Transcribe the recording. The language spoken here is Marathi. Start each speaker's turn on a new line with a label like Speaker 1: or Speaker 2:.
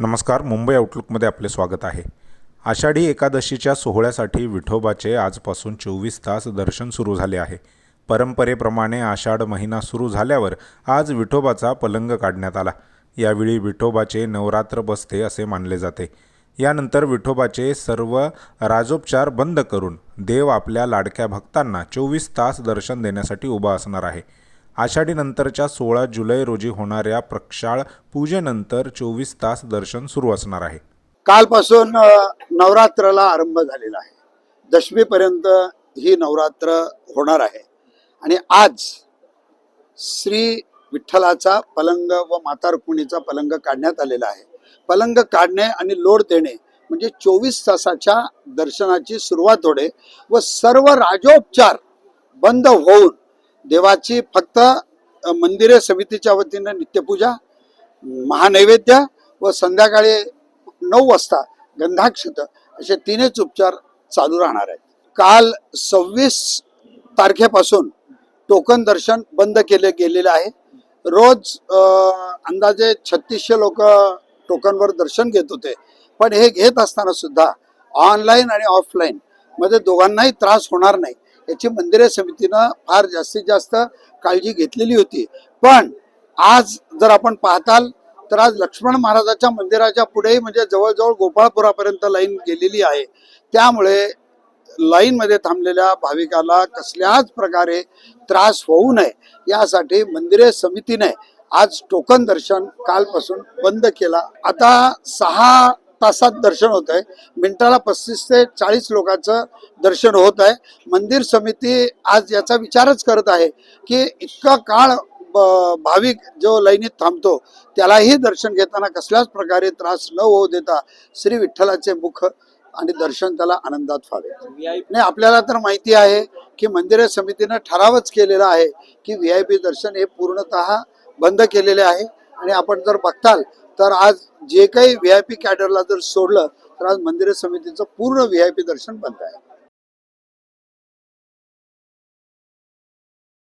Speaker 1: नमस्कार मुंबई आउटलुकमध्ये आपले स्वागत आहे. आषाढी एकादशीच्या सोहळ्यासाठी विठोबाचे आजपासून चोवीस तास दर्शन सुरू झाले आहे. परंपरेप्रमाणे आषाढ महिना सुरू झाल्यावर आज विठोबाचा पलंग काढण्यात आला. यावेळी विठोबाचे नवरात्र बसते असे मानले जाते. यानंतर विठोबाचे सर्व राजोपचार बंद करून देव आपल्या लाडक्या भक्तांना चोवीस तास दर्शन देण्यासाठी उभा असणार आहे. आषाढीनंतरच्या सोळा जुलै रोजी होणाऱ्या प्रक्षाळ पूजेनंतर चोवीस तास दर्शन सुरू असणार आहे.
Speaker 2: कालपासून नवरात्राला आरंभ झालेला आहे. दशमीपर्यंत ही नवरात्र होणार आहे. आणि आज श्री विठ्ठलाचा पलंग व माता रुक्मिणीचा पलंग काढण्यात आलेला आहे. पलंग काढणे आणि लोड देणे म्हणजे चोवीस तासाच्या दर्शनाची सुरुवात होणे व सर्व राजोपचार बंद होऊन देवाची फक्त मंदिरे समितीच्या वतीनं नित्यपूजा महानैवेद्य व संध्याकाळी नऊ वाजता गंधाक्षत असे तीनच उपचार चालू राहणार आहेत. काल सव्वीस तारखेपासून टोकन दर्शन बंद केले गेलेले आहे. रोज अंदाजे छत्तीसशे लोक टोकनवर दर्शन घेत होते. पण हे घेत असताना सुद्धा ऑनलाईन आणि ऑफलाईन मध्ये दोघांनाही त्रास होणार नाही. याची मंदिरे समितीनं फार जास्तीत जास्त काळजी घेतलेली होती. पण आज जर आपण पाहताल तर आज लक्ष्मण महाराजाच्या मंदिराच्या पुढेही म्हणजे जवळजवळ गोपाळपुरापर्यंत लाईन गेलेली आहे. त्यामुळे लाईनमध्ये थांबलेल्या भाविकाला कसल्याच प्रकारे त्रास होऊ नये. यासाठी मंदिरे समितीने आज टोकन दर्शन कालपासून बंद केला. आता सहा तासात दर्शन होत आहे. मिनिटाला पस्तीस ते चाळीस लोकांचं दर्शन होत आहे. मंदिर समिती आज याचा विचारच करत आहे की इतका काळ ब- भाविक जो लैनीत थांबतो त्यालाही दर्शन घेताना कसल्याच प्रकारे त्रास न होऊ देता श्री विठ्ठलाचे मुख आणि दर्शन त्याला आनंदात व्हावे. नाही आपल्याला तर माहिती आहे की मंदिर समितीनं ठरावच केलेला आहे की व्ही आय पी दर्शन हे पूर्णतः बंद केलेले आहे. आणि आपण जर बघताल तर आज जे काही व्ही आय पी कॅडरला जर सोडलं तर आज मंदिर समितीचं पूर्ण व्ही आय पी दर्शन बंद आहे.